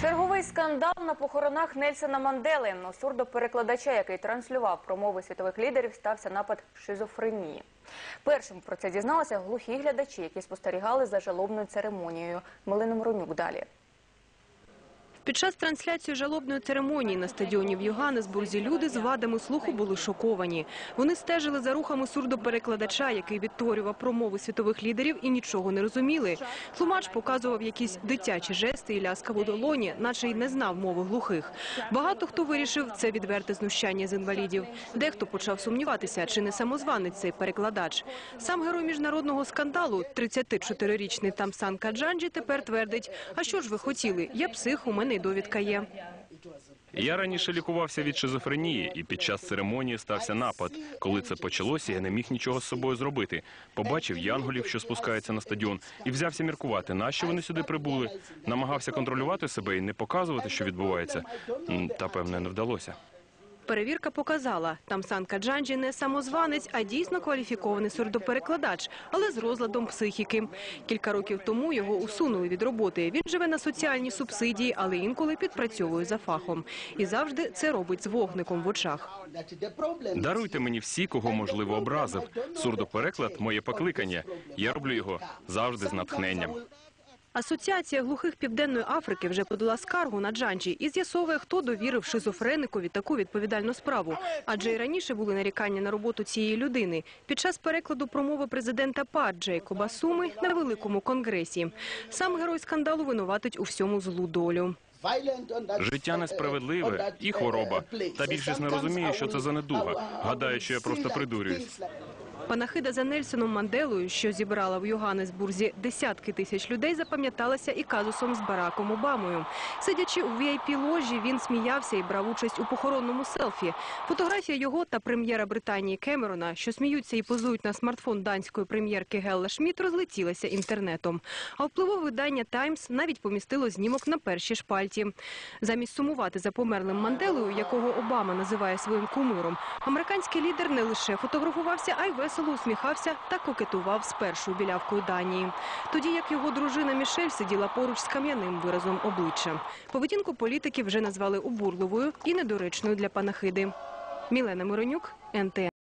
Черговий скандал на похоронах Нельсона Мандели. У сурдоперекладача, який транслював промови світових лідерів, стався напад шизофренії. Першим про це дізналися глухі глядачі, які спостерігали за жалобною церемонією. Милина Миронюк далі. Під час трансляції жалобної церемонії на стадіоні в Йоганнесбурзі люди з вадами слуху були шоковані. Вони стежили за рухами сурдоперекладача, який відтворював промови світових лідерів і нічого не розуміли. Тлумач показував якісь дитячі жести і ляскаву долоні, наче й не знав мови глухих. Багато хто вирішив це відверте знущання з інвалідів. Дехто почав сумніватися, чи не самозванець цей перекладач. Сам герой міжнародного скандалу, 34-річний Тамсан Каджанджі, тепер твердить: а що ж ви хотіли? Я псих, у мене й довідка є. Я раніше лікувався від шизофренії, і під час церемонії стався напад. Коли це почалося, я не міг нічого з собою зробити. Побачив янголів, що спускаються на стадіон, і взявся міркувати, нащо вони сюди прибули. Намагався контролювати себе і не показувати, що відбувається. Та певне не вдалося. Перевірка показала, Тамсан Каджанджі не самозванець, а дійсно кваліфікований сурдоперекладач, але з розладом психіки. Кілька років тому його усунули від роботи. Він живе на соціальні субсидії, але інколи підпрацьовує за фахом. І завжди це робить з вогником в очах. Даруйте мені всі, кого можливо образив. Сурдопереклад – моє покликання. Я роблю його завжди з натхненням. Асоціація глухих Південної Африки вже подала скаргу на Джанджі і з'ясовує, хто довірив шизофреникові таку відповідальну справу. Адже і раніше були нарікання на роботу цієї людини під час перекладу промови президента ПАД Джейкоба Суми на великому конгресі. Сам герой скандалу винуватить у всьому злу долю. Життя несправедливе і хвороба. Та більшість не розуміє, що це за недуга. Гадає, що я просто придурююсь. Панахида за Нельсоном Манделою, що зібрала в Йоганнесбурзі десятки тисяч людей, запам'яталася і казусом з Бараком Обамою. Сидячи у VIP-ложі, він сміявся і брав участь у похоронному селфі. Фотографія його та прем'єра Британії Кемерона, що сміються і позують на смартфон данської прем'єрки Гелла Шміт, розлетілася інтернетом. А впливове видання «Таймс» навіть помістило знімок на першій шпальті. Замість сумувати за померлим Манделою, якого Обама називає своїм кумиром, американський лідер не лише фотографувався, а й весело усміхався та кокетував з першою білявкою Данії. Тоді як його дружина Мішель сиділа поруч з кам'яним виразом обличчя. Поведінку політики вже назвали обурливою і недоречною для панахиди. Мілена Миронюк, НТН.